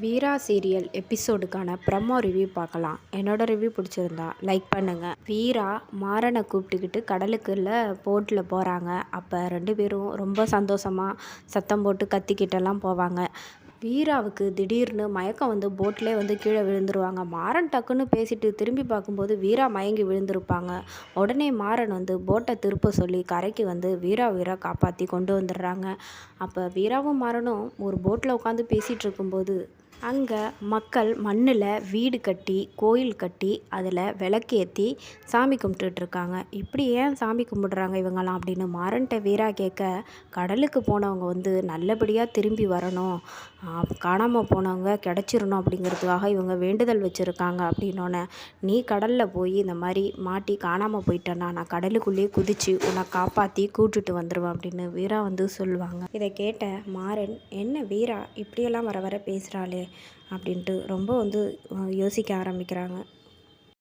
வீரா serial எபிசோடுக்கான promo review பார்க்கலாம். என்னோட ரிவ்யூ பிடிச்சிருந்தா லைக் பண்ணுங்கள் வீரா மாறனை கூப்பிட்டுக்கிட்டு கடலுக்குள்ள போட்டில் போகிறாங்க அப்போ ரெண்டு பேரும் ரொம்ப சந்தோஷமாக சத்தம் போட்டு கத்திக்கிட்டெல்லாம் போவாங்க. வீராவுக்கு திடீர்னு மயக்கம் வந்து போட்டிலே வந்து கீழே விழுந்துருவாங்க. மாறன் டக்குன்னு பேசிட்டு திரும்பி பார்க்கும்போது வீரா மயங்கி விழுந்திருப்பாங்க. உடனே மாறன் வந்து போட்டை திருப்ப சொல்லி கரைக்கு வந்து வீரா வீரா காப்பாற்றி கொண்டு வந்துடுறாங்க. அப்போ வீராவும் மாறனும் ஒரு போட்டில் உட்காந்து பேசிகிட்டு இருக்கும்போது அங்கே மக்கள் மண்ணில் வீடு கட்டி கோயில் கட்டி அதில் விளக்கேற்றி சாமி கும்பிட்டுட்ருக்காங்க. இப்படி ஏன் சாமி கும்பிடுறாங்க இவங்கெல்லாம் அப்படின்னு மாறன்ட்ட வீரா கேட்க கடலுக்கு போனவங்க வந்து நல்லபடியாக திரும்பி வரணும். காணாமல் போனவங்க கிடச்சிடணும் அப்படிங்கிறதுக்காக இவங்க வேண்டுதல் வச்சுருக்காங்க அப்படின்னோடனே நீ கடலில் போய் இந்த மாதிரி மாட்டி காணாமல் போயிட்டேன்னா நான் கடலுக்குள்ளேயே குதித்து உன்னை காப்பாற்றி கூட்டுட்டு வந்துடுவேன் அப்படின்னு வீரா வந்து சொல்லுவாங்க. இதை கேட்ட மாறன் என்ன வீரா இப்படியெல்லாம் வர வர பேசுகிறாளே அப்படின்ட்டு ரொம்ப வந்து யோசிக்க ஆரம்பிக்கிறாங்க.